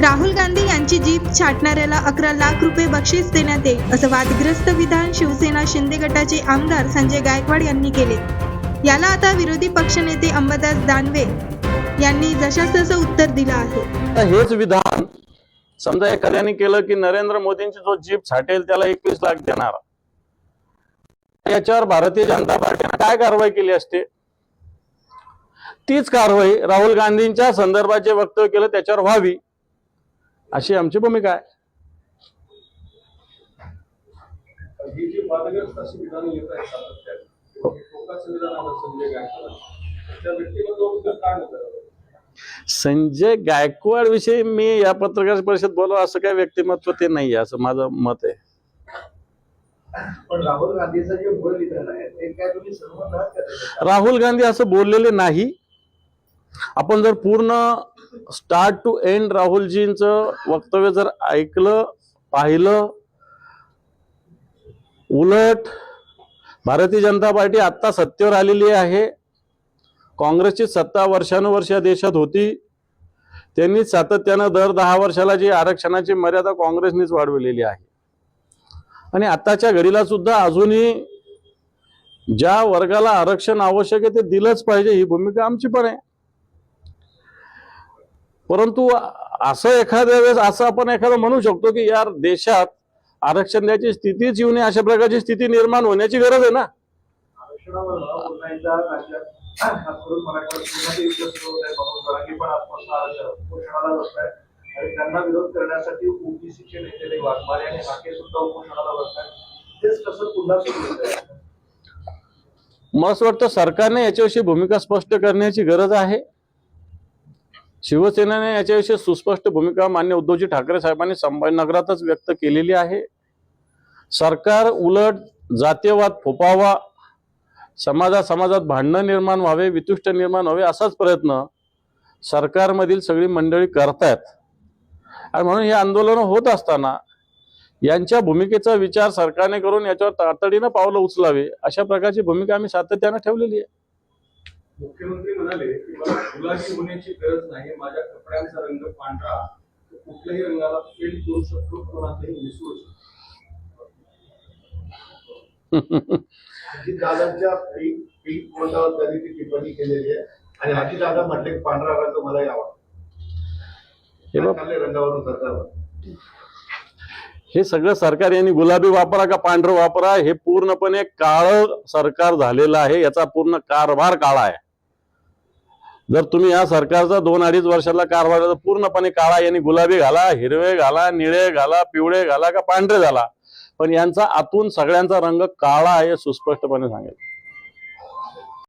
राहुल गांधी यांची जीप छाटणाऱ्याला अकरा लाख रुपये बक्षीस देण्यात येईल असं वादग्रस्त विधान शिवसेना शिंदे गटाचे आमदार संजय गायकवाड यांनी केले. याला आता विरोधी पक्षनेते अंबादास दानवे यांनी जशास तसं उत्तर दिलं आहे. तर हेच विधान समजा एखाद्याने केलं की नरेंद्र मोदींची जो जीप छाटेल त्याला एकवीस लाख देणार. याच्यावर भारतीय जनता पार्टीने काय कारवाई केली असते? तीच कारवाई राहुल गांधींच्या संदर्भात जे वक्तव्य केलं त्याच्यावर व्हावी. अशी आमची भूमिका आहे. ही संजय गायकवाड विषयी मी या पत्रकार परिषद बोलव असं काय व्यक्तिमत्व ते नाही आहे असं माझं मत आहे. पण राहुल गांधीचं जे मूळ विधान आहे ते काय तुम्ही सर्व न करता राहुल गांधी असं बोललेले नाही. आपण जर पूर्ण स्टार्ट टू एंड राहुलजींचं वक्तव्य जर ऐकलं पाहिलं उलट भारतीय जनता पार्टी आत्ता सत्तेवर आलेली आहे. काँग्रेसची सत्ता वर्षानुवर्ष या देशात होती. त्यांनी सातत्यानं दर दहा वर्षाला जी आरक्षणाची मर्यादा काँग्रेसनीच वाढविलेली आहे. आणि आत्ताच्या घडीला सुद्धा अजूनही ज्या वर्गाला आरक्षण आवश्यक आहे ते दिलंच पाहिजे ही भूमिका आमची पण आहे. परंतु असं एखाद्या वेळेस असं आपण एखादं म्हणू शकतो की यार देशात आरक्षण द्यायची स्थितीच येऊ नये अशा प्रकारची स्थिती निर्माण होण्याची गरज आहे ना? त्यांना विरोध करण्यासाठी ओबीसीचे नेते वाघमारे आणि हाके सुद्धा उपोषणाला तेच कसं पुन्हा सुरू मला असं वाटतं सरकारने याच्याविषयी भूमिका स्पष्ट करण्याची गरज आहे. शिवसेनेने याच्याविषयी सुस्पष्ट भूमिका मान्य उद्धवजी ठाकरे साहेबांनी संभाजीनगरातच व्यक्त केलेली आहे. सरकार उलट जातीयवाद फोपावा समाजा समाजात भांडणं निर्माण व्हावे वितुष्ट निर्माण व्हावे असाच प्रयत्न सरकारमधील सगळी मंडळी करतायत. आणि म्हणून हे आंदोलनं होत असताना यांच्या भूमिकेचा विचार सरकारने करून याच्यावर तातडीनं पावलं उचलावे अशा प्रकारची भूमिका आम्ही सातत्यानं ठेवलेली आहे. मुख्यमंत्री म्हणाले की मला गुलाबी होण्याची गरज नाही माझ्या कपड्यांचा रंग पांढरा तो कुठल्याही रंगाला फेल करू शकतो कोणालाही मिसळू शकतो. दादांच्या पीक पीक कोटावर त्यांनी ती टिप्पणी केलेली आहे. आणि अजित दादा म्हटले की पांढरा रंग हे रंगावरून सरकारवर. हे सगळं सरकार यांनी गुलाबी वापरा का पांढरं वापरा हे पूर्णपणे काळ सरकार झालेलं आहे याचा पूर्ण कारभार काळा आहे. जर तुम्ही या सरकारचा दोन अडीच वर्षाला कारभार तर पूर्णपणे काळा यांनी गुलाबी घाला हिरवे घाला निळे घाला पिवळे घाला का पांढरे घाला. पण यांचा आतून सगळ्यांचा रंग काळा आहे हे सुस्पष्टपणे सांगेल.